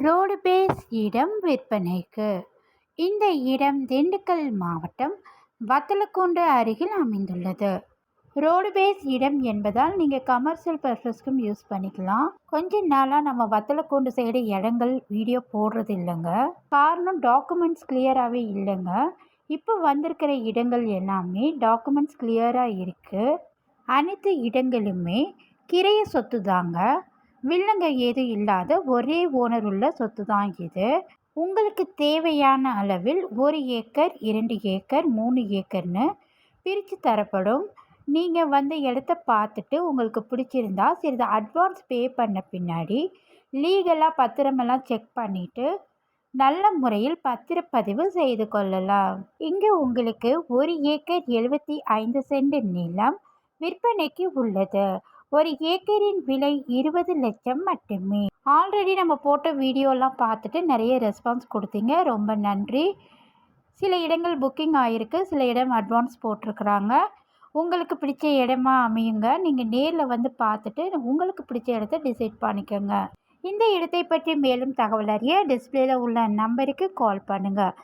Road base இடம் விற்பனைக்கு. இந்த இடம் திண்டுக்கல் மாவட்டம் வத்தலக்குண்டு அருகில் அமைந்துள்ளது. ரோடு பேஸ் இடம் என்பதால் நீங்கள் கமர்ஷியல் பர்பஸ்க்கும் யூஸ் பண்ணிக்கலாம். கொஞ்ச நாளாக நம்ம வத்தலக்கூண்டு சைடு இடங்கள் வீடியோ போடுறது இல்லைங்க. காரணம் டாக்குமெண்ட்ஸ் கிளியராகவே இல்லைங்க. இப்போ வந்திருக்கிற இடங்கள் எல்லாமே டாக்குமெண்ட்ஸ் கிளியராக இருக்குது அனைத்து இடங்களுமே கிரைய சொத்து தாங்க. வில்லங்க ஏதும் இல்லாத ஒரே ஓனர் உள்ள சொத்து தான் இது. உங்களுக்கு தேவையான அளவில் ஒரு ஏக்கர் இரண்டு ஏக்கர் மூணு ஏக்கர்னு பிரித்து தரப்படும். நீங்கள் வந்து இடத்த பார்த்துட்டு உங்களுக்கு பிடிச்சிருந்தா சிறிது அட்வான்ஸ் பே பண்ண பின்னாடி லீகலாக பத்திரமெல்லாம் செக் பண்ணிவிட்டு நல்ல முறையில் பத்திரப்பதிவு செய்து கொள்ளலாம். இங்கே உங்களுக்கு ஒரு ஏக்கர் எழுபத்தி ஐந்து சென்ட் நிலம் விற்பனைக்கு உள்ளது. ஒரு ஏக்கரின் விலை இருபது லட்சம் மட்டுமே. ஆல்ரெடி நம்ம போட்ட வீடியோலாம் பார்த்துட்டு நிறைய ரெஸ்பான்ஸ் கொடுத்தீங்க. ரொம்ப நன்றி. சில இடங்கள் புக்கிங் ஆகிருக்கு சில இடம் அட்வான்ஸ் போட்டிருக்குறாங்க. உங்களுக்கு பிடிச்ச இடமா அமையுங்க. நீங்கள் நேரில் வந்து பார்த்துட்டு உங்களுக்கு பிடிச்ச இடத்த டிசைட் பண்ணிக்கோங்க. இந்த இடத்தை பற்றி மேலும் தகவல் அறிய டிஸ்பிளேல உள்ள நம்பருக்கு கால் பண்ணுங்கள்